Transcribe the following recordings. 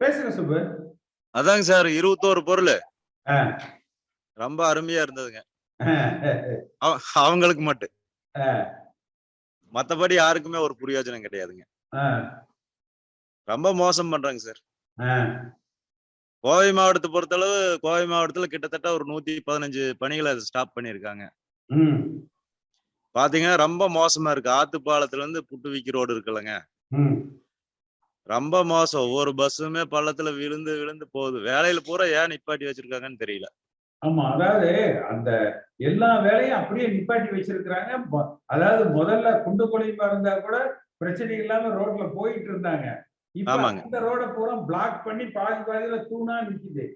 பேசுங்க சுப்பு. அதாங்க சார் இருபத்தோரு பொருள். ரொம்ப அருமையா இருந்ததுங்க. அவங்களுக்கு மட்டும். மத்தபடி யாருக்குமே ஒரு பிரயோஜனம் கிடையாதுங்க. ரொம்ப மோசம் பண்றாங்க சார். கோவை மாவட்டத்தை பொறுத்தளவு கோவை மாவட்டத்துல கிட்டத்தட்ட ஒரு நூத்தி பதினஞ்சு பணிகளை ஸ்டாப் பண்ணியிருக்காங்க. ம், பாத்தீங்கன்னா ரொம்ப மோசமா இருக்கு. ஆத்துப்பாலத்துல இருந்து புட்டுவிக்கி ரோடு இருக்குல்லங்க. ரொம்ப மோசம். ஒவ்வொரு பஸ்ஸுமே பள்ளத்துல விழுந்து விழுந்து போகுது. வேலையில பூரா ஏன் நிப்பாட்டி வச்சிருக்காங்கன்னு தெரியல. ஆமா அதாவது அந்த எல்லா வேலையும் அப்படியே நிப்பாட்டி வச்சிருக்கிறாங்க. அதாவது முதல்ல குண்டு குழியுமா இருந்தா கூட பிரச்சனை இல்லாம ரோட்ல போயிட்டு இருந்தாங்க. இப்ப. அந்த ரோட பூரா பிளாக் பண்ணி பாதி பாதியில தூணா நிக்குது.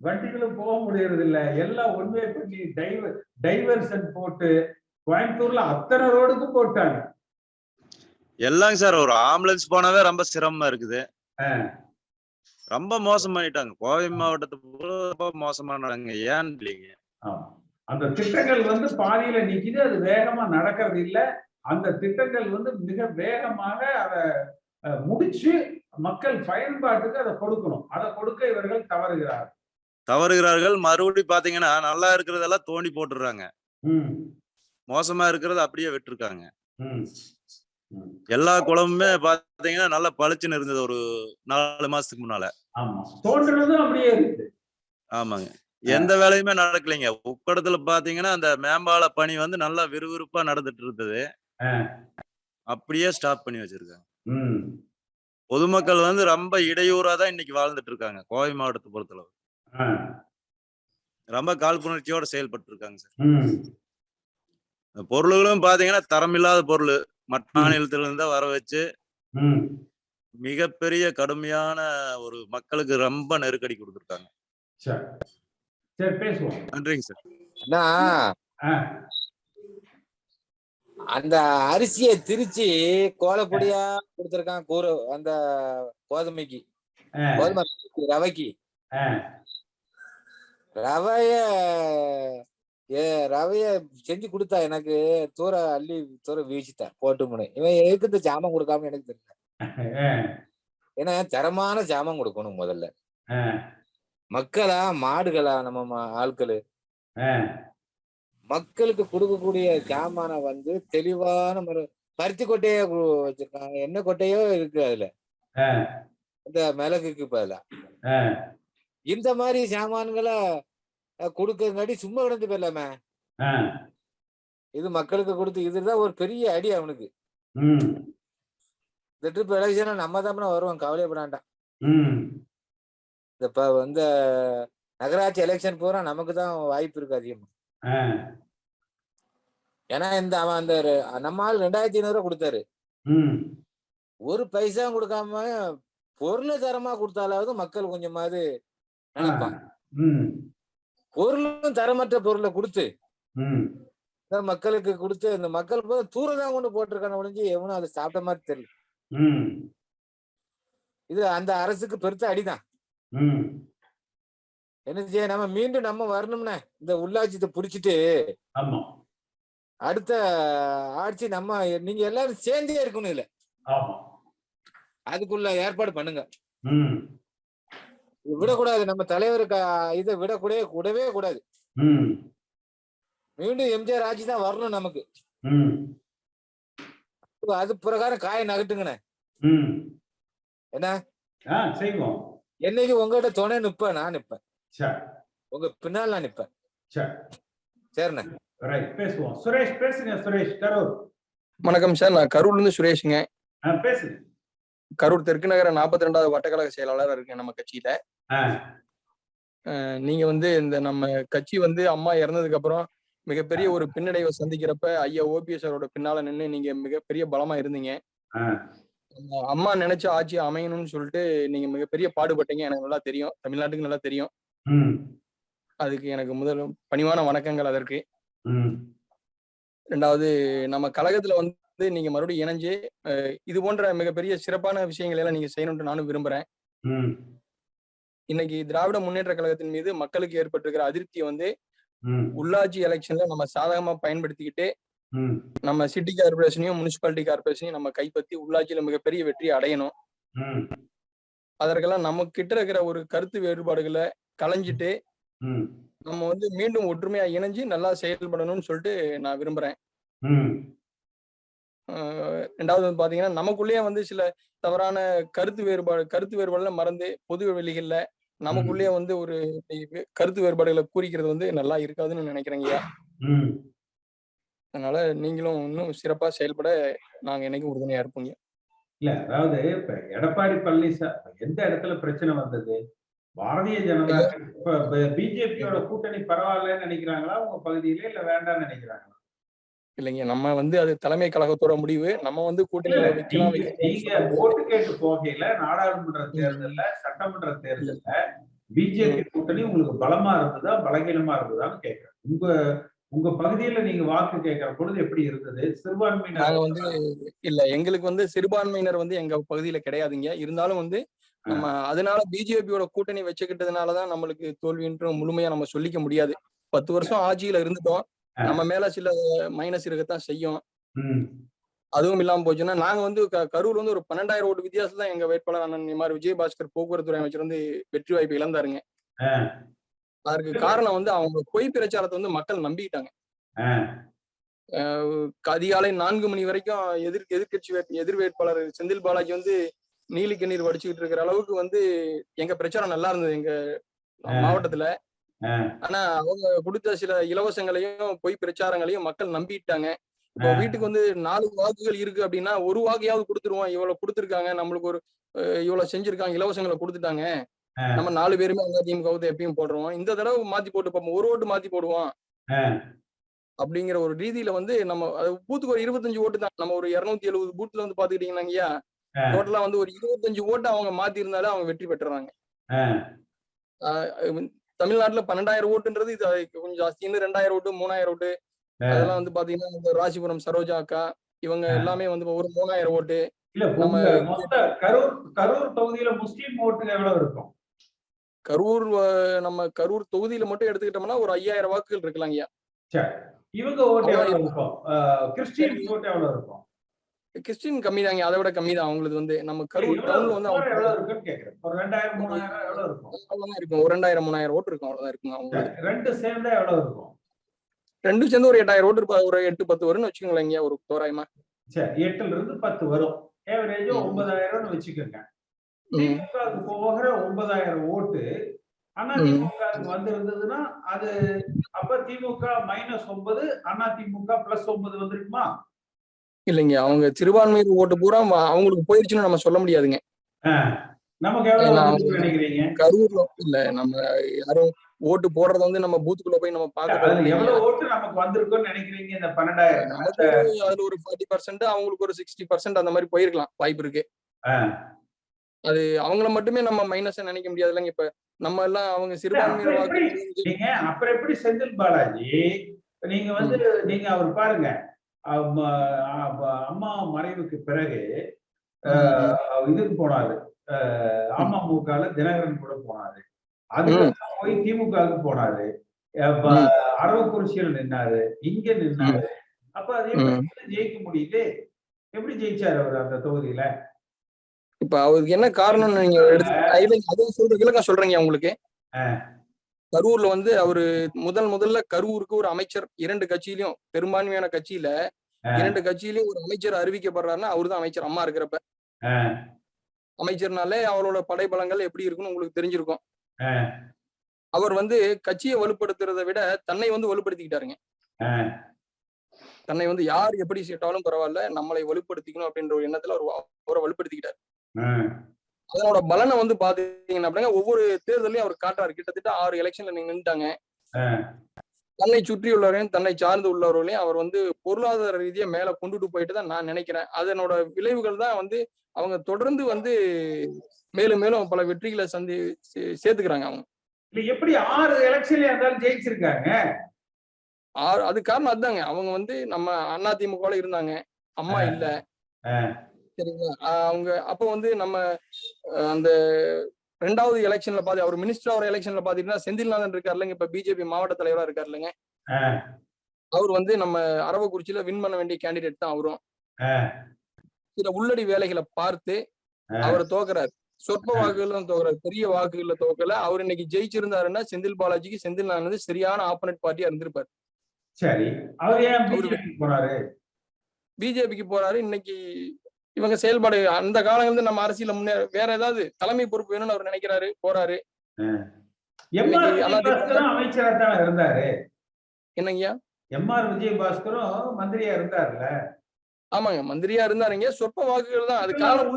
வண்டிகளும் போக முடியறது இல்ல எல்லாம் ஒன்வே பண்ணி டைவர் டைவர்ஷன் போட்டு கோயம்புத்தூர்ல அத்தனை ரோடுக்கும் போட்டாங்க. எல்லாங்க சார் ஒரு ஆம்புலன்ஸ் போனாவே ரொம்ப சிரமமா இருக்குது. ரொம்ப மோசம் பண்ணிட்டாங்க. கோவை மாவட்டத்தை பூரா ரொம்ப மோசமானாங்க ஏன்னு இல்லைங்க. அந்த திட்டங்கள் வந்து பாதியில நிக்குது. அது வேகமா நடக்கிறது இல்ல. அந்த திட்டங்கள் வந்து மிக வேகமாக அதை முடிச்சு மக்கள் பயன்பாட்டுக்கு அதை கொடுக்கணும். அதை கொடுக்க இவர்கள் தவறுகிறார் தவறுகிறார்கள். மறுபடி பாத்தீங்கன்னா நல்லா இருக்கிறதெல்லாம் தோண்டி போட்டுடுறாங்க மோசமா இருக்கிறத அப்படியே விட்டுருக்காங்க. எல்லா குளமுமே பாத்தீங்கன்னா நல்லா பளிச்சுன்னு இருந்தது ஒரு நாலு மாசத்துக்கு முன்னால. அப்படியே ஆமாங்க. எந்த வேலையுமே நடக்கலைங்க. உக்கடத்துல பாத்தீங்கன்னா அந்த மேம்பால பணி வந்து நல்லா விறுவிறுப்பா நடந்துட்டு இருந்தது. அப்படியே ஸ்டாப் பண்ணி வச்சிருக்காங்க. பொதுமக்கள் வந்து ரொம்ப இடையூறா தான் இன்னைக்கு வாழ்ந்துட்டு இருக்காங்க. கோவை மாவட்டத்தை பொறுத்தளவு. ரொம்ப காழ்ப்புணர்ச்சியோட செயல்பட்டு இருக்காங்க சார் பொருள்களும் பாத்தீங்கன்னா தரமில்லாத பொருள். மாநிலத்துல இருந்தா வர வச்சு ம். மிகப்பெரிய கடுமையான ஒரு மக்களுக்கு ரொம்ப நெருக்கடி கொடுத்துருக்காங்க. சரி சரி பேசுவோம். நன்றிங்க சார். அந்த அரிசியை திரிச்சு கோலப்பொடியா கொடுத்திருக்கான் கூற அந்த கோதுமைக்கு. கோதுமை ரவைக்கு. ரவைய ஏ ரவைய செஞ்சு கொடுத்தா எனக்கு தூர அள்ளி தூர வீசிட்டா போட்டு முனை இவன் எதுக்கு இந்த ஜாமான் கொடுக்காம எனக்கு தெரியல. ஏன்னா தரமான ஜாமான் கொடுக்கணும் முதல்ல. மக்களா மாடுகளா நம்ம ஆட்களு. மக்களுக்கு கொடுக்கக்கூடிய ஜாமான வந்து தெளிவான முறை பருத்தி கொட்டையே வச்சிருக்காங்க. எண்ணெய் கொட்டையோ இருக்கு அதுல. இந்த மிளகுக்கு பதிலா. இந்த மாதிரி சாமான்களை கொடுக்கறங்காட்டி சும்மா கிடந்து போயிடலாமே. இது மக்களுக்கு கொடுத்து இதுதான் ஒரு பெரிய அடி அவனுக்கு. இந்த ட்ரிப் எலெக்ஷனை நம்ம தான் வருவோம். இந்த இப்ப வந்து நகராட்சி எலெக்ஷன் பூரா நமக்கு தான் வாய்ப்பு இருக்கு அதிகமா. ஏன்னா இந்த அவன் அந்த நம்ம ஆள் ரெண்டாயிரத்தி ஐநூறு ரூபா கொடுத்தாரு. ஒரு பைசா கொடுக்காம பொருளை தரமா கொடுத்தாலாவது மக்கள் கொஞ்சமாவது நினைப்பான் பொருளும் தரமற்ற பொருளை கொடுத்து மக்களுக்கு கொடுத்து இந்த மக்கள் போய் தூரம் தான் கொண்டு போட்டிருக்கான ஒழிஞ்சு எவனும் அதை சாப்பிட்ட மாதிரி தெரியல. இது அந்த அரசுக்கு பெருத்த அடிதான். என்ன செய்ய நம்ம மீண்டும் நம்ம வரணும்னா இந்த உள்ளாட்சியத்தை புடிச்சிட்டு அடுத்த ஆட்சி நம்ம நீங்க எல்லாரும் சேர்ந்தே இருக்கணும் இல்ல அதுக்குள்ள ஏற்பாடு பண்ணுங்க. விடக்கூடாது. நம்ம தலைவருக்கு இதை விடக்கூடவே கூடவே கூடாது. ம், மீண்டும் எம்ஜிஆர் ஆட்சி தான் வரணும் நமக்கு. ம், அது பிரகாரம் காய நகட்டுங்கண்ணே. ம். என்ன? என்னைக்கு உங்ககிட்ட துணை நிப்பேன் நான் நிப்பேன். உங்க பின்னால் நான் நிப்பேன். சரி சரிண்ணே. பேசுவோம். சுரேஷ் பேசுங்க சுரேஷ். கரூர். வணக்கம் சார் நான் கரூர்ல இருந்து சுரேஷுங்க. பேசுங்க. கரூர் தெற்கு நகர நாற்பத்தி ரெண்டாவது வட்டக்கழக செயலாளர் இருக்கேன் நம்ம கட்சியில. நீங்க வந்து இந்த நம்ம கட்சி வந்து அம்மா இறந்ததுக்கு அப்புறம் மிகப்பெரிய ஒரு பின்னடைவை சந்திக்கிறப்ப ஐயா ஓபிஎஸ் அவரோட பின்னால நின்று நீங்க மிகப்பெரிய பலமா இருந்தீங்க. அம்மா நினைச்ச ஆட்சி அமையணும்னு சொல்லிட்டு நீங்க மிகப்பெரிய பாடுபட்டீங்க. எனக்கு நல்லா தெரியும். தமிழ்நாட்டுக்கு நல்லா தெரியும். அதுக்கு எனக்கு முதல் பணிவான வணக்கங்கள் அதற்கு. ரெண்டாவது நம்ம கழகத்துல வந்து நீங்க மறுபடியும் இணைஞ்சு இது போன்ற மிகப்பெரிய சிறப்பான விஷயங்களை எல்லாம் நீங்க செய்யணும்னு நானும் விரும்புறேன். இன்னைக்கு திராவிட முன்னேற்ற கழகத்தின் மீது மக்களுக்கு ஏற்பட்டிருக்கிற அதிருப்தியை வந்து உள்ளாட்சி எலெக்ஷன்ல நம்ம சாதகமா பயன்படுத்திக்கிட்டு நம்ம சிட்டி கார்பரேஷனையும் முனிசிபாலிட்டி கார்பரேஷனையும் நம்ம கைப்பற்றி உள்ளாட்சியில மிகப்பெரிய வெற்றி அடையணும். அதற்கெல்லாம் நம்ம கிட்ட இருக்கிற ஒரு கருத்து வேறுபாடுகளை களைஞ்சிட்டு நம்ம வந்து மீண்டும் ஒற்றுமையா இணைஞ்சு நல்லா செயல்படணும்னு சொல்லிட்டு நான் விரும்புறேன். ரெண்டாவது வந்து பாத்தீங்கன்னா நமக்குள்ளேயே வந்து சில தவறான கருத்து வேறுபாடு கருத்து வேறுபாடுல மறந்து பொது வெளிகள்ல நமக்குள்ளேயே வந்து ஒரு கருத்து வேறுபாடுகளை கூறிக்கிறது வந்து நல்லா இருக்காதுன்னு நினைக்கிறேங்கய்யா அதனால நீங்களும் இன்னும் சிறப்பா செயல்பட நாங்க என்னைக்கும் உறுதுணையா இருப்போங்க. இல்ல அதாவது இப்ப எடப்பாடி பழனிசாமி எந்த இடத்துல பிரச்சனை வந்தது? பாரதிய ஜனதா பிஜேபியோட கூட்டணி பரவாயில்லன்னு நினைக்கிறாங்களா? உங்க பகுதியில இல்ல வேண்டாம்னு நினைக்கிறாங்களா? இல்லைங்க. நம்ம வந்து அது தலைமை கழகத்தோட முடிவு. நம்ம வந்து வைக்கலாம் நீங்க ஓட்டு கேட்டு போகையில நாடாளுமன்ற தேர்தல்ல சட்டமன்ற தேர்தல்ல பிஜேபி கூட்டணி உங்களுக்கு பலமா இருந்ததா பலகீனமா இருந்ததான்னு கேக்குறேன். உங்க உங்க பகுதியில நீங்க வாக்கு கேட்கிற பொழுது எப்படி இருந்தது? சிறுபான்மையினர் நாங்க வந்து இல்ல எங்களுக்கு வந்து சிறுபான்மையினர் வந்து எங்க பகுதியில கிடையாதுங்க. இருந்தாலும் வந்து நம்ம அதனால பிஜேபியோட கூட்டணி வச்சுக்கிட்டதுனாலதான் நம்மளுக்கு தோல்வின்ற முழுமையா நம்ம சொல்லிக்க முடியாது. பத்து வருஷம் ஆட்சியில இருந்துட்டோம். நம்ம மேல சில மைனஸ் இருக்கத்தான் செய்யும். அதுவும் இல்லாம போச்சுன்னா நாங்க வந்து கரூர் வந்து ஒரு பன்னெண்டாயிரம் ஓட்டு வித்தியாசம் தான் எங்க வேட்பாளர் அண்ணன் இமார் விஜயபாஸ்கர் போக்குவரத்து அமைச்சர் வந்து வெற்றி வாய்ப்பு இழந்தாருங்க. அதற்கு காரணம் வந்து அவங்க பொய் பிரச்சாரத்தை வந்து மக்கள் நம்பிக்கிட்டாங்க. அதிகாலை நான்கு மணி வரைக்கும் எதிர் எதிர்கட்சி எதிர் வேட்பாளர் செந்தில் பாலாஜி வந்து நீலி கண்ணீர் வடிச்சுக்கிட்டு இருக்கிற அளவுக்கு வந்து எங்க பிரச்சாரம் நல்லா இருந்தது எங்க மாவட்டத்துல. ஆனா அவங்க கொடுத்த சில இலவசங்களையும் பொய் பிரச்சாரங்களையும் மக்கள் நம்பிட்டாங்க. இப்போ. வீட்டுக்கு வந்து நாலு வாக்குகள் இருக்கு அப்படின்னா ஒரு வாக்கையாவது கொடுத்துருவோம். இவ்வளவு கொடுத்துருக்காங்க. நம்மளுக்கு ஒரு இவ்வளவு செஞ்சிருக்காங்க. இலவசங்களை கொடுத்துட்டாங்க. நம்ம நாலு பேருமே அங்க திமுக எப்பயும் போடுறோம். இந்த தடவை மாத்தி போட்டு பார்ப்போம். ஒரு ஓட்டு மாத்தி போடுவோம். அப்படிங்கிற ஒரு ரீதியில வந்து நம்ம பூத்துக்கு ஒரு இருபத்தஞ்சு ஓட்டு தான். நம்ம ஒரு இருநூத்தி எழுபது பூத்துல வந்து பாத்துக்கிட்டீங்கன்னா ஆ. டோட்டலா வந்து ஒரு இருபத்தஞ்சு ஓட்டு அவங்க மாத்தி இருந்தாலே அவங்க வெற்றி பெற்றுறாங்க. தமிழ்நாட்டுல பன்னெண்டாயிரம் ஓட்டுன்றது இது கொஞ்சம் ஜாஸ்தி. இன்னும் ரெண்டாயிரம் ஓட்டு மூணாயிரம் ஓட்டு. அதெல்லாம் வந்து பாத்தீங்கன்னா இந்த ராசிபுரம் சரோஜா அக்கா இவங்க. எல்லாமே வந்து ஒரு மூணாயிரம் ஓட்டு. நம்ம- கரூர் கரூர் தொகுதியில முஸ்லீம் ஓட்டுங்க எவ்வளவு இருக்கும்? கரூர் நம்ம கரூர் தொகுதியில மட்டும் எடுத்துக்கிட்டோம்னா ஒரு ஐயாயிரம் வாக்குகள் இருக்கலாம் ஐயா. இவங்க ஓட்டு எவ்வளவு இருக்கும். கிறிஸ்டியன் ஓட்டு எவ்வளவு இருக்கும்? கிறிஸ்டின் கம்மி தாங்க அதை விட கம்மி தான் அவங்களுக்கு வந்து நம்ம கரூர் டவுன்ல வந்து அவங்க ஒரு ரெண்டாயிரம் மூணாயிரம் இருக்கும்? ஒரு ரெண்டாயிரம் மூணாயிரம் ஓட்டு இருக்கும். அவ்வளவுதான் இருக்கும் அவங்களுக்கு ரெண்டு சேர்ந்தா எவ்வளவு இருக்கும்? ரெண்டும் சேர்ந்து ஒரு எட்டாயிரம் ஓட்டு இருப்பா. ஒரு எட்டு பத்து வரும்னு வச்சுக்கோங்களேன் இங்க ஒரு தோராயமா. சரி எட்டுல இருந்து பத்து வரும். ஏவரேஜ். ஒன்பதாயிரம்னு வச்சுக்கோங்க. போகிற ஒன்பதாயிரம் ஓட்டு அண்ணா. திமுகவுக்கு வந்திருந்ததுன்னா அது அப்ப திமுக மைனஸ் ஒன்பது அண்ணா திமுக பிளஸ் ஒன்பது வந்திருக்குமா? இல்லைங்க. அவங்க சிறுபான்மையினர் ஓட்டு பூரா அவங்களுக்கு போயிருச்சுன்னு நம்ம சொல்ல முடியாதுங்க. கரூர்ல இல்ல நம்ம யாரும் ஓட்டு போடுறத வந்து நம்ம பூத்துக்குள்ள போய் நம்ம பார்க்க அதுல ஒரு அதுல ஒரு ஃபார்ட்டி பர்சன்ட் அவங்களுக்கு ஒரு சிக்ஸ்டி பர்சன்ட் அந்த மாதிரி போயிருக்கலாம். வாய்ப்பு இருக்கு. அது அவங்கள மட்டுமே நம்ம மைனஸ் நினைக்க முடியாது இல்லைங்க இப்ப. நம்ம எல்லாம் அவங்க சிறுபான்மையினர் அப்புறம் எப்படி செந்தில் பாலாஜி? நீங்க வந்து நீங்க அவர் பாருங்க. அம்ம- மறைவுக்கு பிறகு இதுக்கு போனாரு. அமமுகல தினகரன் கூட போனாரு. அதுக்கப்புறம் போய் திமுகவுக்கு போனாரு. அரவக்குறிச்சியில் நின்னாரு. இங்க நின்னாரு. அப்ப அது. ஜெயிக்க முடியுது? எப்படி ஜெயிச்சாரு அவர் அந்த தொகுதியில? இப்ப அவருக்கு என்ன காரணம்னு நீங்க எடுத்து சொல்ற விளக்கம் சொல்றேங்க உங்களுக்கு. கரூர்ல வந்து அவரு முதல் முதல்ல கரூருக்கு ஒரு அமைச்சர் இரண்டு கட்சியிலயும் பெரும்பான்மையான கட்சியில. இரண்டு கட்சியிலயும் ஒரு அமைச்சர் அறிவிக்கப்படுறாருன்னா அவர்தான் அமைச்சர். அம்மா இருக்கிறப்ப. அமைச்சர்னாலே அவரோட படைபலங்கள் எப்படி இருக்குன்னு உங்களுக்கு தெரிஞ்சிருக்கும். அவர் வந்து கட்சியை வலுப்படுத்துறதை விட தன்னை வந்து வலுப்படுத்திக்கிட்டாருங்க. தன்னை வந்து யார் எப்படி சீட்டாலும் பரவாயில்ல நம்மளை வலுப்படுத்திக்கணும் அப்படின்ற ஒரு எண்ணத்துல அவர் அவரை வலுப்படுத்திக்கிட்டாரு. அதனோட பலனை வந்து பாத்தீங்கன்னா அப்படிங்க ஒவ்வொரு தேர்தலையும் அவர் காட்டுறாரு. கிட்டத்தட்ட ஆறு எலெக்ஷன்ல நீங்க நின்றுட்டாங்க. தன்னை சுற்றியுள்ளவரையும் தன்னை சார்ந்து உள்ளவர்களையும் அவர் வந்து பொருளாதார ரீதியா மேல கொண்டுட்டு போயிட்டு தான் நான் நினைக்கிறேன். அதனோட விளைவுகள் தான் வந்து அவங்க தொடர்ந்து வந்து மேலும் மேலும் பல வெற்றிகளை சந்தி சேர்த்துக்கிறாங்க அவங்க. இல்ல எப்படி ஆறு எலெக்ஷன்ல இருந்தாலும் ஜெயிச்சிருக்காங்க? ஆறு அது காரணம் அதுதாங்க அவங்க வந்து நம்ம அண்ணா திமுகல இருந்தாங்க. அம்மா. இல்ல. சரிங்களா அவங்க அப்ப வந்து நம்ம அந்த ரெண்டாவது எலெக்ஷன்ல பாத்து அவர் மினிஸ்டர் ஆகிற எலெக்ஷன்ல பாத்தீங்கன்னா செந்தில்நாதன் இருக்காருலங்க இப்ப பிஜேபி மாவட்ட தலைவரா இருக்காருலங்க ஆஹ், அவர் வந்து நம்ம அரவக்குறிச்சியில வின் பண்ண வேண்டிய கேண்டிடேட் தான் அவரும். சில உள்ளடி வேலைகளை பார்த்து. அவர் தோக்குறாரு. சொற்ப வாக்குகள் தான் தோக்குறாரு. பெரிய வாக்குகள்ல தோக்கல. அவர் இன்னைக்கு ஜெயிச்சிருந்தாருன்னா செந்தில் பாலாஜிக்கு செந்தில் வந்து சரியான ஆப்போனட் பார்ட்டியா இருந்திருப்பாரு. சரி. அவர் ஏன் அவரு- பிஜேபி போறாரு? பிஜேபிக்கு போறாரு. இன்னைக்கு இவங்க செயல்பாடு அந்த காலங்கள்ல இருந்து நம்ம அரசியல முன்னே வேற ஏதாவது தலைமை பொறுப்பு வேணும்னு அவர் நினைக்கிறாரு போறாரு. அமைச்சரா தான் இருந்தாரு. என்னங்கய்யா? எம்ஆர் விஜயபாஸ்கரும் மந்திரியா இருந்தாருல்ல ஆமாங்க மந்திரியா இருந்தாருங்க. சொற்ப வாக்குகள் தான் அது காலம்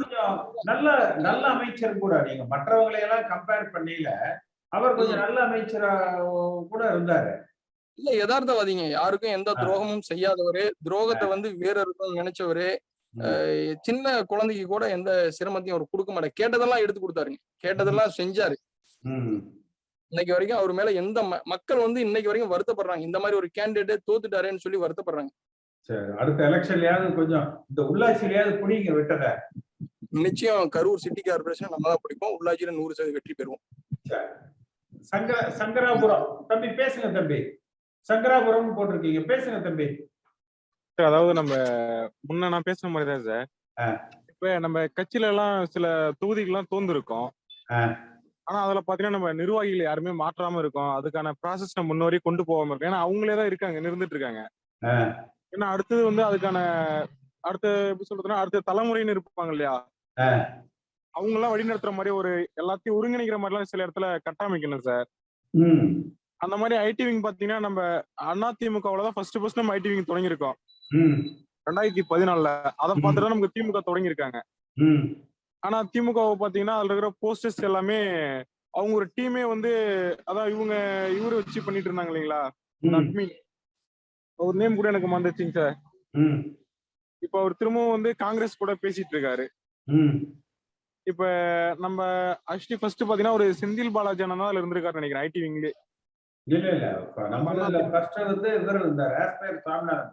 நல்ல நல்ல அமைச்சர் கூட நீங்க. மற்றவங்களை எல்லாம் கம்பேர் பண்ணல அவர் கொஞ்சம் நல்ல அமைச்சரா கூட இருந்தாரு. இல்ல யதார்த்தவாதிங்க. யாருக்கும் எந்த துரோகமும் செய்யாதவரு. துரோகத்தை வந்து வேற இருக்கும் நினைச்சவரு. சின்ன குழந்தைக்கு கூட எந்த சிரமத்தையும் அவர் கொடுக்க மாட்டார். கேட்டதெல்லாம் எடுத்து கொடுத்தாருங்க. கேட்டதெல்லாம் செஞ்சாரு. இன்னைக்கு வரைக்கும் அவர் மேல எந்த மக்கள் வந்து இன்னைக்கு வரைக்கும் வருத்தப்படுறாங்க. இந்த மாதிரி ஒரு கேண்டிடேட் தோத்துட்டாரேன்னு சொல்லி வருத்தப்படுறாங்க. அடுத்த எலெக்ஷன்லயாவது கொஞ்சம் இந்த உள்ளாட்சியிலயாவது புடிங்க விட்டத. நிச்சயம் கரூர் சிட்டி கார்பரேஷன் நம்ம தான் பிடிப்போம் உள்ளாட்சியில நூறு சதவீதம் வெற்றி பெறுவோம். சங்கர சங்கராபுரம். தம்பி பேசுங்க தம்பி. சங்கராபுரம் போட்டிருக்கீங்க. பேசுங்க தம்பி. அதாவது நம்ம முன்ன நான் பேசுன மாதிரி தான் சார். இப்ப நம்ம கட்சியில எல்லாம் சில தொகுதிகள்லாம் தோந்துருக்கோம். ஆனா அதுல பாத்தீங்கன்னா நம்ம நிர்வாகிகள் யாருமே மாற்றாம இருக்கோம். அதுக்கான ப்ராசஸ் நம்ம முன்னோரி கொண்டு போகாம இருக்கோம். ஏன்னா அவங்களே தான் இருக்காங்க இருந்துட்டு இருக்காங்க. ஏன்னா அடுத்தது வந்து அதுக்கான அடுத்த எப்படி சொல்றதுன்னா அடுத்த தலைமுறைன்னு இருப்பாங்க இல்லையா. அவங்க எல்லாம் வழிநடத்துற மாதிரி ஒரு எல்லாத்தையும் ஒருங்கிணைக்கிற மாதிரி எல்லாம் சில இடத்துல கட்டமைக்கணும் சார் அந்த மாதிரி ஐடி விங் பாத்தீங்கன்னா நம்ம அதிமுகவுல தான் ஃபர்ஸ்ட் ஃபர்ஸ்ட் நம்ம ஐடி விங் தொடங்கியிருக்கோம். ரெண்டாயிரத்தி பதினாலுல. அதை பார்த்துட்டு நமக்கு திமுக தொடங்கியிருக்காங்க. ம். ஆனா திமுக பாத்தீங்கன்னா அதுல இருக்கிற போஸ்டர்ஸ் எல்லாமே அவங்க ஒரு டீமே வந்து அதான் இவங்க இவரு வச்சு பண்ணிட்டு இருந்தாங்க இல்லைங்களா? ம். அட்மின் அவர் நேம் கூட எனக்கு மறந்துச்சுங்க சார். ம். இப்ப அவர் திரும்பவும் வந்து காங்கிரஸ் கூட பேசிட்டு இருக்காரு. ம். இப்ப நம்ம ஆக்சுவலி ஃபர்ஸ்ட் பாத்தீங்கன்னா ஒரு செந்தில் பாலாஜி அண்ணன் தான் அதுல இருந்திருக்காரு நினைக்கிறேன் ஐடி விங்லே. இல்ல இல்ல நம்மள ஃபர்ஸ்ட் வந்து இவர் இருந்தார் Aspire Saminathan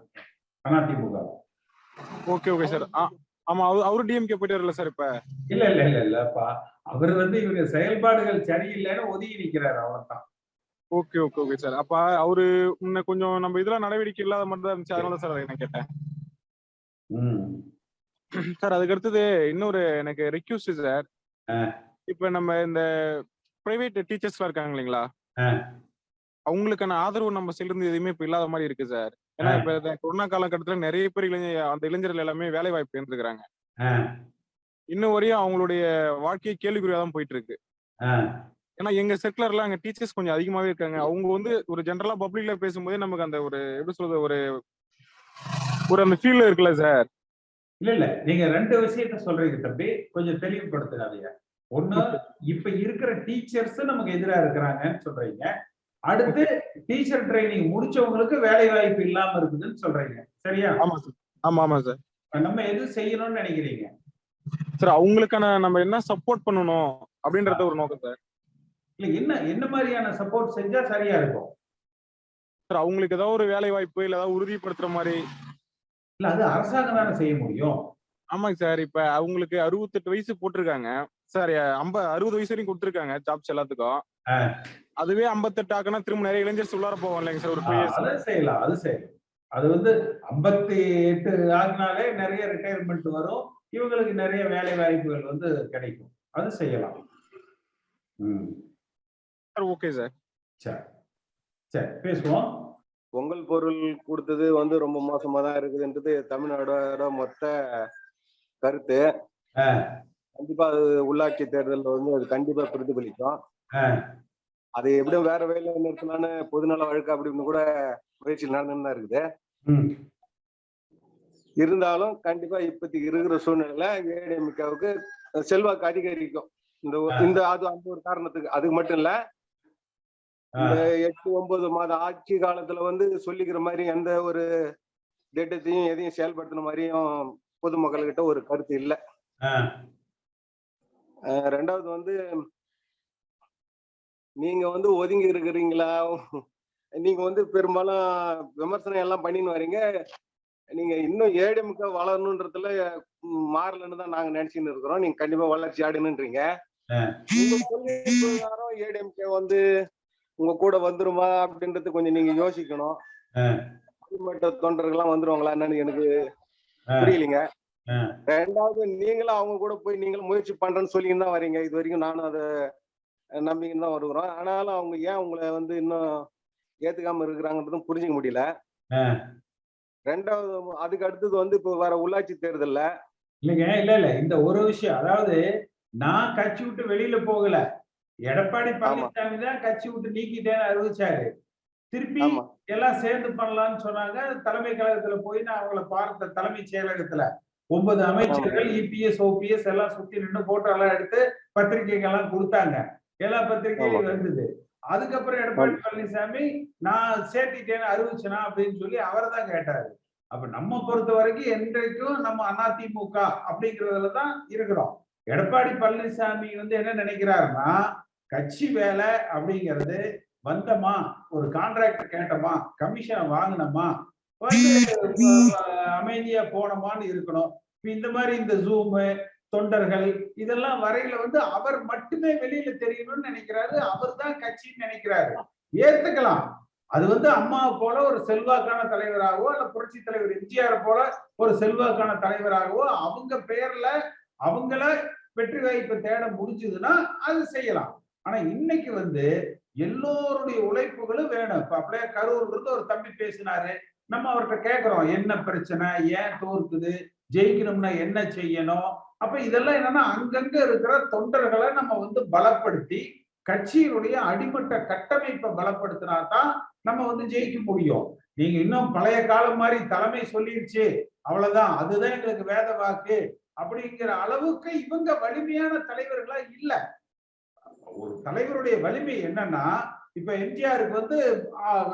AIADMK okay okay sir. ஆமா அவரு அவரு டிஎம்கே போயிட்டாருல்ல சார் இப்ப. இல்ல இல்ல இல்ல இல்லப்பா அவர் வந்து இவங்க செயல்பாடுகள் சரியில்லைன்னு ஒதுங்கி நிக்கிறாரு அவ்வளவுதான். Okay okay okay sir. அப்ப அவரு முன்ன கொஞ்சம் நம்ம இதெல்லாம் நடவடிக்கை இல்லாத மாதிரி தான் இருந்துச்சு. அதனால சார் நான் கேட்டேன். சார் அதுக்கு அடுத்தது இன்னொரு எனக்கு ரெக்யூஸ்ட் சார். இப்ப நம்ம இந்த பிரைவேட் டீச்சர்ஸ்லாம் இருக்காங்க இல்லைங்களா. அவங்களுக்கான ஆதரவு நம்ம இருந்து எதுவுமே இப்ப இல்லாத மாதிரி இருக்கு சார் ஏன்னா. இப்ப கொரோனா காலகட்டத்துல நிறைய பேர் இளைஞர் அந்த இளைஞர்கள் எல்லாமே வேலை வாய்ப்பு இருந்துக்கிறாங்க இன்னும் வரையும் அவங்களுடைய வாழ்க்கையை கேள்விக்குறியா தான் போயிட்டு இருக்கு ஏன்னா எங்க செக்லர்ல அங்க டீச்சர்ஸ் கொஞ்சம் அதிகமாவே இருக்காங்க. அவங்க வந்து ஒரு ஜென்ரலா பப்ளிக்ல பேசும்போதே நமக்கு அந்த ஒரு எப்படி சொல்றது ஒரு ஒரு அந்த ஃபீல் இருக்குல்ல சார் இல்ல இல்ல. நீங்க ரெண்டு விஷயத்த சொல்றீங்க தம்பி. கொஞ்சம் தெளிவுபடுத்துறாதீங்க. ஒண்ணு இப்ப இருக்கிற டீச்சர்ஸ் நமக்கு எதிரா இருக்கிறாங்கன்னு சொல்றீங்க. அடுத்து டீச்சர் ட்ரைனிங் முடிச்சவங்களுக்கு வேலை வாய்ப்பு இல்லாம இருக்குதுன்னு சொல்றீங்க. சரியா? ஆமா சார். ஆமா ஆமா சார். நம்ம எது செய்யணும்னு நினைக்கிறீங்க? சார் அவங்களுக்கான நம்ம என்ன சப்போர்ட் பண்ணணும் அப்படின்றத ஒரு நோக்கம் சார். இல்ல என்ன என்ன மாதிரியான சப்போர்ட் செஞ்சா சரியா இருக்கும்? சார் அவங்களுக்கு ஏதாவது ஒரு வேலை வாய்ப்பு இல்ல ஏதாவது உறுதிப்படுத்துற மாதிரி. இல்ல அது அரசாங்கம் தானே செய்ய முடியும். ஆமாங்க சார். இப்ப அவங்களுக்கு அறுபத்தெட்டு வயசு போட்டிருக்காங்க. சார் ஐம்ப அறுபது வயசு வரைக்கும் கொடுத்துருக்காங்க ஜாப்ஸ் எல்லாத்துக்கும். அதுவே ஐம்பத்தெட்டு ஆக்குனா திரும்ப நிறைய இளைஞர்ஸ் உள்ளார போவோம் இல்லைங்க சார் ஒரு டூ இயர்ஸ் அது செய்யலாம் அது செய்யலாம். அது வந்து ஐம்பத்தி எட்டு ஆகினாலே நிறைய ரிட்டையர்மெண்ட் வரும். இவங்களுக்கு நிறைய வேலை வாய்ப்புகள் வந்து கிடைக்கும். அது செய்யலாம். ம். Sir okay sir. சரி. சரி பேசுவோம். பொங்கல் பொருள் கொடுத்தது வந்து ரொம்ப மோசமா தான் இருக்குதுன்றது தமிழ்நாடோட மொத்த கருத்து. கண்டிப்பா அது உள்ளாட்சி தேர்தலில் வந்து அது கண்டிப்பா பிரதிபலிக்கும். அது எப்படியும் வேற வேலை நிறுத்தலான்னு பொதுநல வழக்கு அப்படின்னு கூட முயற்சி நடந்துன்னு தான் இருக்குது. இருந்தாலும் கண்டிப்பா இப்போதைக்கு இருக்கிற சூழ்நிலையில ஏடிஎம்கேவுக்கு செல்வாக்கு அதிகரிக்கும். இந்த. இந்த அது அந்த ஒரு காரணத்துக்கு. அதுக்கு மட்டும் இல்ல. இந்த எட்டு ஒன்பது மாத ஆட்சி காலத்துல வந்து சொல்லிக்கிற மாதிரி எந்த ஒரு திட்டத்தையும் எதையும் செயல்படுத்தின மாதிரியும் பொதுமக்கள்கிட்ட ஒரு கருத்து இல்ல. ரெண்டாவது வந்து நீங்க வந்து ஒதுங்கி இருக்கிறீங்களா? நீங்க வந்து பெரும்பாலும் விமர்சனம் எல்லாம் பண்ணின்னு வரீங்க. நீங்க இன்னும் ஏடிஎம்க வளரணுன்றதுல மாறலன்னு தான் நாங்க நினைச்சுன்னு இருக்கிறோம். நீங்க கண்டிப்பா வளர்ச்சி ஆடுனுன்றீங்க ஏடிஎம்கே வந்து உங்க கூட வந்துருமா அப்படின்றது கொஞ்சம் நீங்க யோசிக்கணும். அடிமட்ட தொண்டர்கள்லாம் வந்துருவாங்களா என்னன்னு எனக்கு. புரியலைங்க. ரெண்டாவது நீங்களும் அவங்க கூட போய் நீங்களும் முயற்சி பண்றேன்னு சொல்லின்னு தான் வரீங்க. இது வரைக்கும் நானும் அதை நம்பிக்கின்னு தான் வருகிறோம். ஆனாலும் அவங்க ஏன் உங்களை வந்து இன்னும் ஏத்துக்காம இருக்கிறாங்கன்றதும் புரிஞ்சுக்க முடியல. ரெண்டாவது அதுக்கு அடுத்தது வந்து இப்போ வர உள்ளாட்சி தேர்தல்ல. இல்லைங்க இல்ல இல்ல. இந்த ஒரு விஷயம் அதாவது நான் கட்சி விட்டு வெளியில போகல. எடப்பாடி பழனிசாமி தான் கட்சி விட்டு நீக்கிட்டேன்னு அறிவிச்சாரு. திருப்பி எல்லாம் சேர்ந்து பண்ணலாம்னு சொன்னாங்க. தலைமை கழகத்துல போய் நான் அவங்கள பார்த்த தலைமைச் செயலகத்துல. ஒன்பது அமைச்சர்கள் இபிஎஸ் ஓபிஎஸ் எல்லாம் சுத்தி நின்று போட்டோ எல்லாம் எடுத்து பத்திரிகைகள்லாம் கொடுத்தாங்க. எல்லா பத்திரிகையும் ஆமா. வந்தது அதுக்கப்புறம் எடப்பாடி பழனிசாமி நான் சேர்த்திட்டேன்னு அறிவிச்சனா? அப்படின்னு சொல்லி அவரை தான் கேட்டாரு. அப்ப நம்ம பொறுத்த வரைக்கும் என்றைக்கும் நம்ம அதிமுக அப்படிங்கறதுல தான் இருக்கிறோம். எடப்பாடி பழனிசாமி வந்து என்ன நினைக்கிறாருன்னா கட்சி வேலை அப்படிங்கிறது வந்தமா? ஒரு கான்ட்ராக்ட் கேட்டோமா? கமிஷனை வாங்கினோமா? அமைதியா போனோமான்னு இருக்கணும். இப்ப இந்த மாதிரி இந்த ஜூமு தொண்டர்கள் இதெல்லாம் வரையில வந்து அவர் மட்டுமே வெளியில தெரியணும்னு நினைக்கிறாரு. அவர் தான் கட்சின்னு நினைக்கிறாரு. ஏத்துக்கலாம். அது வந்து அம்மாவை போல ஒரு செல்வாக்கான தலைவராகவோ இல்ல புரட்சி தலைவர் எம்ஜிஆர் போல ஒரு செல்வாக்கான தலைவராகவோ அவங்க பெயர்ல அவங்கள வெற்றி வாய்ப்பு தேட முடிஞ்சதுன்னா அது செய்யலாம். ஆனா இன்னைக்கு வந்து எல்லோருடைய உழைப்புகளும் வேணும். இப்ப அப்படியே கரூர் இருந்து ஒரு தம்பி பேசினாரு. நம்ம அவர்கிட்ட கேக்குறோம் என்ன பிரச்சனை? ஏன் தோற்குது? ஜெயிக்கணும்னா என்ன செய்யணும்? அப்ப இதெல்லாம் என்னன்னா அங்கங்க இருக்கிற தொண்டர்களை நம்ம வந்து பலப்படுத்தி கட்சியினுடைய அடிமட்ட கட்டமைப்பை பலப்படுத்தினா தான் நம்ம வந்து ஜெயிக்க முடியும். நீங்க இன்னும் பழைய காலம் மாதிரி தலைமை சொல்லிருச்சு அவ்வளவுதான். அதுதான் எங்களுக்கு வேத வாக்கு அப்படிங்கிற அளவுக்கு இவங்க வலிமையான தலைவர்களா இல்ல. ஒரு தலைவருடைய வலிமை என்னன்னா இப்ப எம்ஜிஆருக்கு வந்து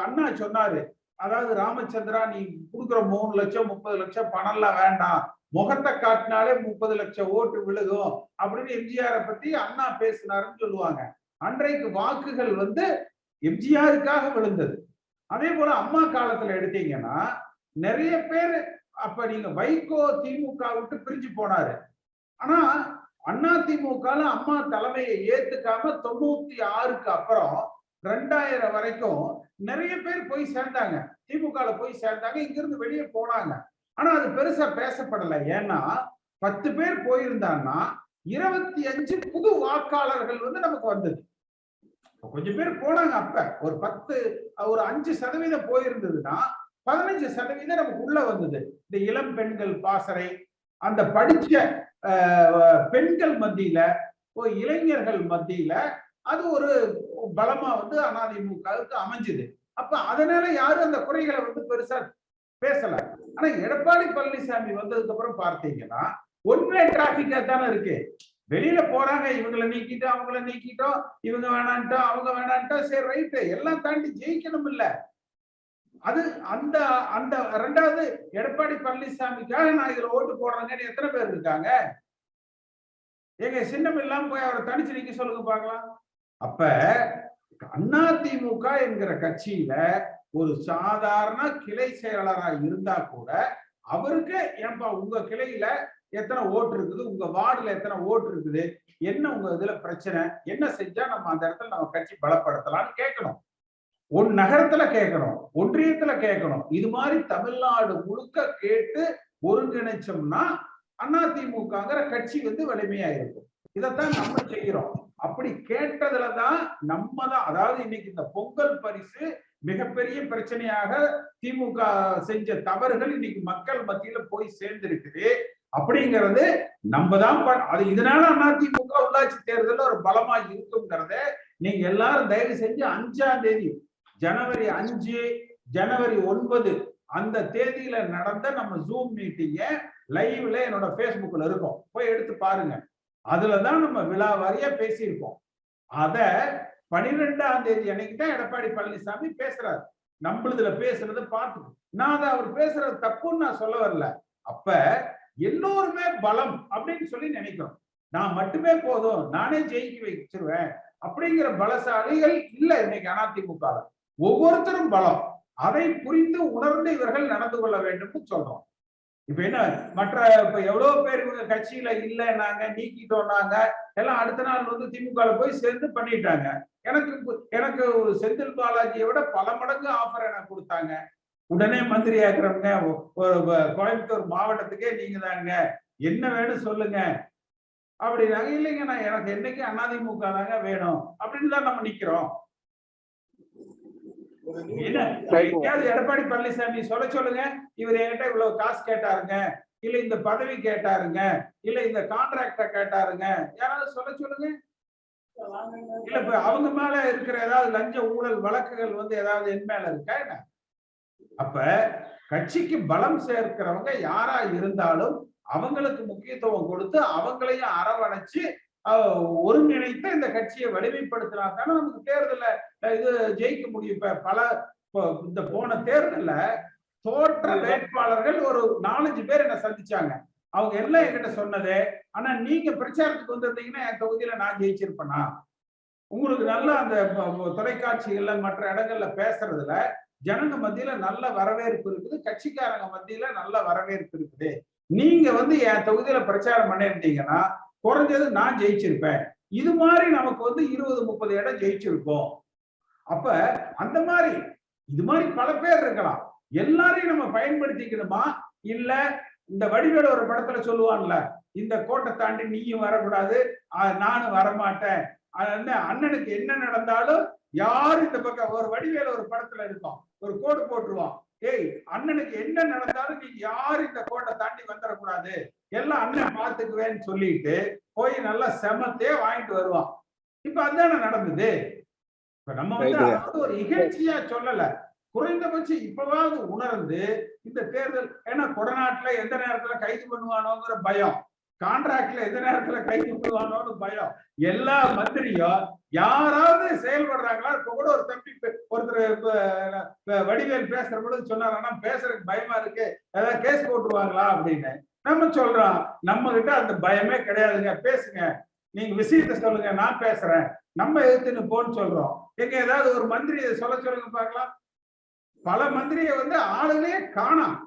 அண்ணா சொன்னாரு அதாவது ராமச்சந்திரா நீ கொடுக்குற மூணு லட்சம் முப்பது லட்சம் பணம்லாம் வேண்டாம். முகத்தை காட்டினாலே முப்பது லட்சம் ஓட்டு விழுகும். அப்படின்னு எம்ஜிஆரை பத்தி அண்ணா பேசினாருன்னு சொல்லுவாங்க. அன்றைக்கு வாக்குகள் வந்து எம்ஜிஆருக்காக விழுந்தது. அதே போல அம்மா காலத்துல எடுத்தீங்கன்னா நிறைய பேர் அப்ப நீங்க வைகோ திமுக விட்டு பிரிஞ்சு போனாரு. ஆனா அண்ணா திமுக அம்மா தலைமையை ஏத்துக்காம தொண்ணூத்தி ஆறுக்கு அப்புறம் ரெண்டாயிரம் வரைக்கும் நிறைய பேர் போய் சேர்ந்தாங்க. திமுக போய் சேர்ந்தாங்க இங்கிருந்து வெளியே போனாங்க. ஆனா அது பெருசா பேசப்படல. ஏன்னா பத்து பேர் போயிருந்தாங்கன்னா இருபத்தி அஞ்சு புது வாக்காளர்கள் வந்து நமக்கு வந்தது. கொஞ்சம் பேர் போனாங்க அப்ப. ஒரு பத்து ஒரு அஞ்சு சதவீதம் போயிருந்ததுன்னா பதினஞ்சு சதவீதம் நமக்கு உள்ள வந்தது. இந்த இளம் பெண்கள் பாசறை அந்த படிச்ச பெண்கள் மத்தியில ஒரு இளைஞர்கள் மத்தியில அது ஒரு பலமா வந்து அதிமுகவுக்கு அமைஞ்சுது. அப்ப அதனால யாரும் அந்த குறைகளை வந்து பெருசா பேசல. ஆனா எடப்பாடி பழனிசாமி வந்ததுக்கு அப்புறம் பார்த்தீங்கன்னா ஒன்வே டிராபிக்கா தானே இருக்கு. வெளியில போறாங்க இவங்களை நீக்கிட்டோம் அவங்கள நீக்கிட்டோம் இவங்க வேணான்ட்டோம் அவங்க வேணான்ட்டோம். சரி ரைட்டு எல்லாம் தாண்டி ஜெயிக்கணும் இல்ல அது அந்த அந்த ரெண்டாவது எடப்பாடி பழனிசாமிக்காக நான் இதுல ஓட்டு போடுறேங்கன்னு எத்தனை பேர் இருக்காங்க? எங்க சின்னம் இல்லாம போய் அவரை தனிச்சு நீங்க சொல்லுங்க பாக்கலாம் அப்ப அதிமுக என்கிற கட்சியில ஒரு சாதாரண கிளை செயலாளரா இருந்தா கூட அவருக்கு ஏன்பா உங்க கிளையில எத்தனை ஓட்டு இருக்குது? உங்க வார்டுல எத்தனை ஓட்டு இருக்குது? என்ன உங்க இதுல பிரச்சனை? என்ன செஞ்சா நம்ம அந்த இடத்துல நம்ம கட்சி பலப்படுத்தலாம்னு கேட்கணும். ஒன் நகரத்துல கேட்கணும். ஒன்றியத்துல கேட்கணும். இது மாதிரி தமிழ்நாடு முழுக்க கேட்டு ஒருங்கிணைச்சோம்னா அதிமுகங்கிற கட்சி வந்து வலிமையா இருக்கும் இதைத்தான் நம்ம செய்கிறோம் அப்படி கேட்டதுலதான் நம்ம தான் அதாவது இன்னைக்கு இந்த பொங்கல் பரிசு மிகப்பெரிய பிரச்சனையாக திமுக செஞ்ச தவறுகள் இன்னைக்கு மக்கள் மத்தியில போய் சேர்ந்திருக்குது. அப்படிங்கிறது நம்ம தான் பண்- அது இதனால அதிமுக உள்ளாட்சி தேர்தலில் ஒரு பலமா இருக்குங்கிறத நீங்க எல்லாரும் தயவு செஞ்சு அஞ்சாம் தேதி ஜனவரி அஞ்சு ஜனவரி ஒன்பது அந்த தேதியில நடந்த நம்ம ஜூம் மீட்டிங்க லைவ்ல என்னோட பேஸ்புக்ல இருக்கும். போய் எடுத்து பாருங்க. அதுலதான் நம்ம விழா வாரியா பேசியிருக்கோம் அத பனிரெண்டாம் தேதி அன்னைக்கு தான் எடப்பாடி பழனிசாமி பேசுறாரு. நம்மளுதுல பேசுறத பார்த்து நான் அதை அவர் பேசுறது தப்புன்னு நான் சொல்ல வரல. அப்ப எல்லோருமே பலம் அப்படின்னு சொல்லி நினைக்கிறோம். நான் மட்டுமே போதும் நானே ஜெயிக்க வச்சிருவேன் அப்படிங்கிற பலசாலிகள் இல்ல இன்னைக்கு அதிமுக ஒவ்வொருத்தரும் பலம். அதை புரிந்து உணர்ந்து இவர்கள் நடந்து கொள்ள வேண்டும்னு சொல்றோம். இப்ப என்ன மற்ற இப்ப எவ்வளவு பேர் இவங்க கட்சியில இல்ல நாங்க நீக்கிட்டோம் நாங்க எல்லாம் அடுத்த நாள் வந்து திமுக போய் சேர்ந்து பண்ணிட்டாங்க. எனக்கு எனக்கு ஒரு செந்தில் பாலாஜியை விட பல மடங்கு ஆஃபர் எனக்கு கொடுத்தாங்க. உடனே மந்திரி ஆக்குறவங்க ஒரு கோயம்புத்தூர் மாவட்டத்துக்கே நீங்க தாங்க என்ன வேணும் சொல்லுங்க. அப்படின்னாங்க. இல்லைங்க நான் எனக்கு என்னைக்கு அதிமுக தாங்க வேணும். அப்படின்னு தான் நம்ம நிக்கிறோம். என்ன? எங்கேயாவது எடப்பாடி பழனிசாமி சொல்ல சொல்லுங்க. இவர் என்கிட்ட இவ்வளவு காசு கேட்டாருங்க. இல்ல இந்த பதவி கேட்டாருங்க. இல்ல இந்த கான்ட்ராக்ட கேட்டாருங்க. யாராவது சொல்ல சொல்லுங்க. இல்ல இப்ப அவங்க மேல இருக்கிற ஏதாவது லஞ்ச ஊழல் வழக்குகள் வந்து ஏதாவது என் மேல இருக்கா என்ன? அப்ப கட்சிக்கு பலம் சேர்க்கிறவங்க யாரா இருந்தாலும் அவங்களுக்கு முக்கியத்துவம் கொடுத்து அவங்களையும் அரவணைச்சு ஒருங்கிணைத்து இந்த கட்சியை வலிமைப்படுத்தினா தானே நமக்கு தேர்தல இது ஜெயிக்க முடியும். இப்ப பல இந்த போன தேர்தல்ல தோற்ற வேட்பாளர்கள் ஒரு நாலஞ்சு பேர் என்ன சந்திச்சாங்க. அவங்க எல்லாம் என்கிட்ட சொன்னது ஆனா நீங்க பிரச்சாரத்துக்கு வந்திருந்தீங்கன்னா என் தொகுதியில நான் ஜெயிச்சிருப்பேனா? உங்களுக்கு நல்ல அந்த தொலைக்காட்சிகள்ல மற்ற இடங்கள்ல பேசுறதுல ஜனங்க மத்தியில நல்ல வரவேற்பு இருக்குது கட்சிக்காரங்க மத்தியில நல்ல வரவேற்பு இருக்குது. நீங்க வந்து என் தொகுதியில பிரச்சாரம் பண்ணிருந்தீங்கன்னா குறைஞ்சது நான் ஜெயிச்சிருப்பேன். இது மாதிரி நமக்கு வந்து இருபது முப்பது இடம் ஜெயிச்சிருக்கோம். அப்ப அந்த மாதிரி இது மாதிரி பல பேர் இருக்கலாம். எல்லாரையும் நம்ம பயன்படுத்திக்கணுமா? இல்ல இந்த வடிவேல ஒரு படத்துல சொல்லுவான்ல இந்த கோட்டை தாண்டி நீயும் வரக்கூடாது நானும் வரமாட்டேன். அண்ணனுக்கு என்ன நடந்தாலும் யாரு இந்த பக்கம் ஒரு வடிவேல ஒரு படத்துல இருக்கும் ஒரு கோடு போட்டுருவான். ஏய் அண்ணனுக்கு என்ன நடந்தாலும் நீ யாரு இந்த கோட்டை தாண்டி வந்துடக்கூடாது எல்லாம் அண்ணன் பாத்துக்குவேன்னு சொல்லிட்டு போய் நல்லா செமத்தே வாங்கிட்டு வருவான். இப்ப அதானே நடந்தது? இப்ப நம்ம வந்து ஒரு இகழ்ச்சியா சொல்லல. குறைந்தபட்சம் இப்பவாவது உணர்ந்து இந்த தேர்தல் ஏன்னா கொடநாட்டுல எந்த நேரத்துல கைது பண்ணுவானோங்கிற பயம். கான்ட்ராக்ட்ல எந்த நேரத்துல கைது பண்ணுவானோன்னு பயம். எல்லா மந்திரியும் யாராவது செயல்படுறாங்களா? இப்ப கூட ஒரு தம்பி பே- ஒருத்தர் வடிவேல் பேசுற பொழுது சொன்னார் ஆனா பேசுறதுக்கு பயமா இருக்கு. ஏதாவது கேஸ் போட்டுருவாங்களா அப்படின்னு. நம்ம சொல்றோம். நம்ம கிட்ட அந்த பயமே கிடையாதுங்க. பேசுங்க. நீங்க விஷயத்த சொல்லுங்க. நான் பேசுறேன். நம்ம எதிர்த்துன்னு போன்னு சொல்றோம். எங்க ஏதாவது ஒரு மந்திரி சொல்ல சொல்லுங்க பார்க்கலாம் பல மந்திரியை வந்து ஆளுநே காணாம்.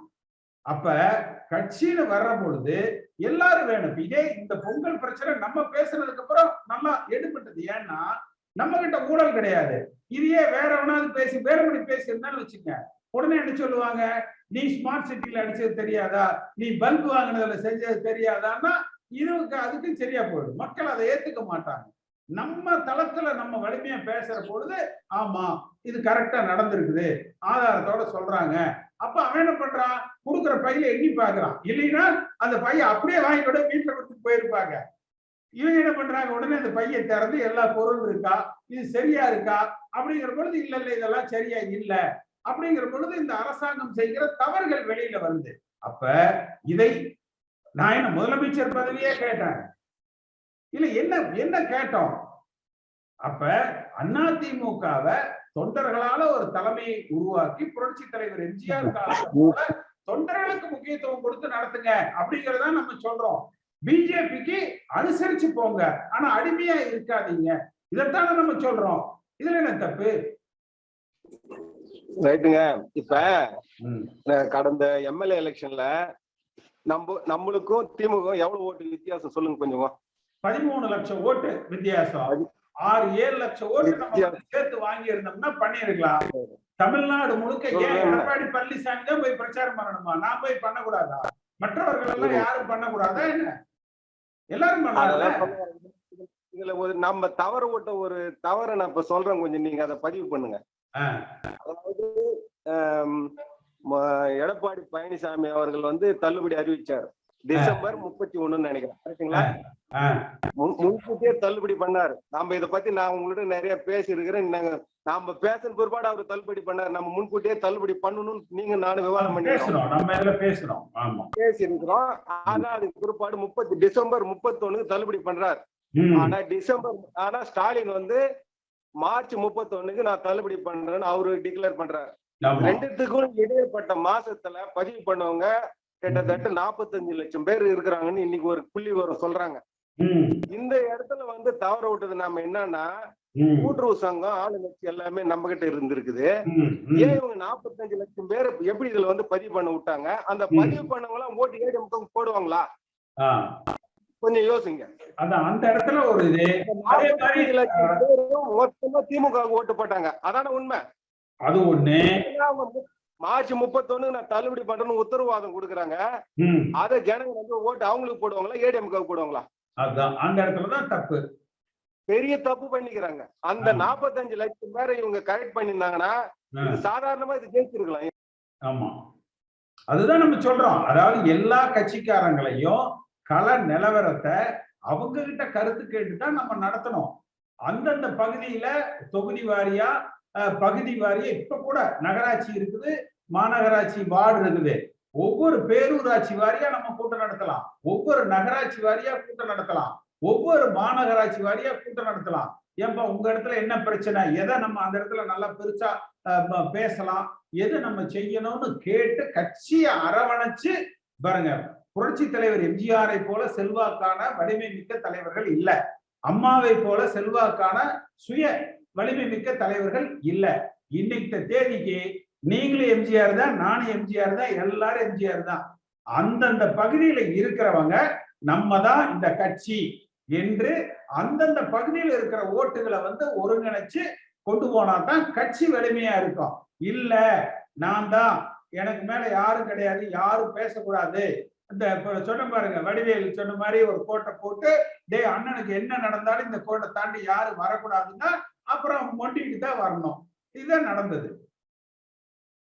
அப்ப கட்சியில வர்ற பொழுது எல்லாரும் வேணும். இதே இந்த பொங்கல் பிரச்சனை நம்ம பேசுனதுக்கு அப்புறம் நல்லா எடுபட்டது. ஏன்னா நம்ம கிட்ட ஊழல் கிடையாது. இதையே வேற பேசி வேறுபடி பேசியிருந்தாலும் வச்சுங்க உடனே என்ன சொல்லுவாங்க? நீ ஸ்மார்ட் சிட்டியில அடிச்சது தெரியாதா? நீ பல்ப் வாங்கினதுல செஞ்சது தெரியாதான்னா இதுக்கு அதுக்கும் சரியா போயிடும். மக்கள் அதை ஏத்துக்க மாட்டாங்க. நம்ம தளத்துல நம்ம வலிமையா பேசுற பொழுது ஆமா இது கரெக்டா நடந்திருக்குது. ஆதாரத்தோட சொல்றாங்க. அப்ப அவன் என்ன பண்றான்? கொடுக்குற பையில எண்ணி பாக்குறான் இல்லைன்னா அந்த பைய அப்படியே வாங்கிட்டு வீட்டுல கொடுத்துட்டு போயிருப்பாங்க. இவங்க என்ன பண்றாங்க? உடனே அந்த பையை திறந்து எல்லா பொருளும் இருக்கா? இது சரியா இருக்கா? அப்படிங்கிற பொழுது இல்ல இல்ல இதெல்லாம் சரியா இல்ல. அப்படிங்கிற பொழுது இந்த அரசாங்கம் செய்கிற தவறுகள் வெளியில வருது. அப்ப இதை நான் என்ன முதலமைச்சர் பதவியே கேட்டேன். இல்ல என்ன என்ன கேட்டோம்? அப்ப அதிமுகவை தொண்டர்களால ஒரு தலைமையை உருவாக்கி புரட்சி தலைவர் எம்ஜிஆர் காலத்துல தொண்டர்களுக்கு முக்கியத்துவம் கொடுத்து நடத்துங்க அப்படிங்கறத நம்ம சொல்றோம். பிஜேபிக்கு அனுசரிச்சு போங்க. ஆனா அடிமையா இருக்காதீங்க. இதைத்தானே நம்ம சொல்றோம். இதுல என்ன தப்பு? ரைட்டுங்க. இப்ப கடந்த எம்எல்ஏ எலெக்ஷன்ல நம்ம நம்மளுக்கும் திமுக எவ்வளவு ஓட்டு வித்தியாசம் சொல்லுங்க கொஞ்சம் பதிமூணு லட்சம் ஓட்டு வித்தியாசம். ஆறு ஏழு லட்சம் ஓட்டு நம்ம சேர்த்து வாங்கி இருந்தோம்னா பண்ணிருக்கலாம். தமிழ்நாடு முழுக்க ஏன் எடப்பாடி பழனிசாமி தான் போய் பிரச்சாரம் பண்ணணுமா? நான் போய் பண்ணக்கூடாதா? மற்றவர்கள் எல்லாம் யாரும் பண்ணக்கூடாதா என்ன? எல்லாரும் சொல்ல- இதுல ஒரு நம்ம தவற விட்ட ஒரு தவறை நான் இப்ப சொல்றேன் கொஞ்சம். நீங்க அதை பதிவு பண்ணுங்க. அதாவது எடப்பாடி பழனிசாமி அவர்கள் வந்து தள்ளுபடி அறிவிச்சார். டிசம்பர் முப்பத்தி ஒண்ணுன்னு நினைக்கிறேன். முன்- முன்கூட்டியே தள்ளுபடி பண்ணாரு. நாம இத பத்தி நான் உங்கள்ட்ட நிறைய பேசி இருக்கிறேன் நாங்க நாம பேசின பிற்பாடு அவர் தள்ளுபடி பண்ணாரு. நம்ம முன்கூட்டியே தள்ளுபடி பண்ணணும்னு நீங்க நானும் விவாதம் பண்ணிருக்கோம் பேசுறோம். பேசி இருக்கிறோம் ஆனா அதுக்கு பிற்பாடு முப்பத்தி டிசம்பர் முப்பத்தி ஒண்ணுக்கு தள்ளுபடி பண்றாரு. ஆனா டிசம்பர் ஆனா ஸ்டாலின் வந்து மார்ச் முப்பத்தி ஒண்ணுக்கு நான் தள்ளுபடி பண்றேன்னு அவரு டிக்ளேர் பண்றாரு. ரெண்டுத்துக்கும் இடைப்பட்ட மாசத்துல பதிவு பண்ணவங்க கிட்டத்தட்ட நாற்பத்தஞ்சு லட்சம் பேர் இருக்கிறாங்கன்னு இன்னைக்கு ஒரு புள்ளி வரும் சொல்றாங்க. இந்த இடத்துல வந்து தவற விட்டது நாம என்னன்னா. கூட்டுறவு சங்கம் ஆளுங்கட்சி எல்லாமே நம்ம கிட்ட இருந்திருக்குது. ஏன் இவங்க நாற்பத்தஞ்சு லட்சம் பேர் எப்படி இதுல வந்து பதிவு பண்ண விட்டாங்க அந்த. பதிவு பண்ணவங்க எல்லாம் ஓட்டு ஏடி முக்கம் போடுவாங்களா. கொஞ்சம் யோசிங்க அந்த இடத்துல ஒரு நாற்பத்தஞ்சு லட்சம் பேரும் மொத்தமா திமுக ஓட்டு போட்டாங்க அதான உண்மை அது ஒண்ணு மார்ச் முப்பத்தொன்னு நான் தள்ளுபடி பண்றேன்னு உத்தரவாதம் கொடுக்குறாங்க. அதை ஜனங்க வந்து ஓட்டு அவங்களுக்கு போடுவாங்களா ஏடிஎம்கே போடுவாங்களா? அந்த இடத்துலதான் தப்பு. பெரிய தப்பு பண்ணிக்கிறாங்க. அந்த ஆமா. நாற்பத்தஞ்சு லட்சம் பேரை இவங்க கரெக்ட் இது சாதாரணமா இது ஜெயிச்சிருக்கலாம். ஆமா. அதுதான் நம்ம சொல்றோம். அதாவது எல்லா கட்சிக்காரங்களையும் கள நிலவரத்தை அவங்க கிட்ட கருத்து கேட்டுதான் நம்ம நடத்தணும். அந்தந்த பகுதியில தொகுதி வாரியா பகுதி வாரியா இப்ப கூட நகராட்சி இருக்குது மாநகராட்சி வார்டு இருக்குது. ஒவ்வொரு பேரூராட்சி வாரியா நம்ம கூட்டம் நடத்தலாம். ஒவ்வொரு நகராட்சி வாரியா கூட்டம் நடத்தலாம். ஒவ்வொரு மாநகராட்சி வாரியா கூட்டம் நடத்தலாம். ஏன்பா உங்க இடத்துல என்ன பிரச்சனை? எதை நம்ம அந்த இடத்துல நல்லா பெருசா ப- பேசலாம்? எது நம்ம செய்யணும்னு கேட்டு கட்சியை அரவணைச்சு பாருங்க. புரட்சி தலைவர் எம்ஜிஆரை போல செல்வாக்கான வலிமை மிக்க தலைவர்கள் இல்லை. அம்மாவை போல செல்வாக்கான சுய வலிமை மிக்க தலைவர்கள் இல்ல. இன்னைக்கு தேதிக்கு நீங்களும் எம்ஜிஆர் தான் நானும் எம்ஜிஆர் தான் எல்லாரும் எம்ஜிஆர் தான். அந்தந்த பகுதியில இருக்கிறவங்க நம்ம தான் இந்த கட்சி என்று அந்தந்த பகுதியில் இருக்கிற ஓட்டுகளை வந்து ஒருங்கிணைச்சு கொண்டு போனா தான் கட்சி வலிமையா இருக்கும். இல்ல நான் தான். எனக்கு மேல யாரும் கிடையாது யாரும் பேசக்கூடாது. இந்த சொன்ன பாருங்க வடிவேல் சொன்ன மாதிரி ஒரு கோட்டை போட்டு டேய் அண்ணனுக்கு என்ன நடந்தாலும் இந்த கோட்டை தாண்டி யாரும் வரக்கூடாதுன்னா அப்புறம் மொண்டிட்டு தான் வரணும். இதுதான் நடந்தது.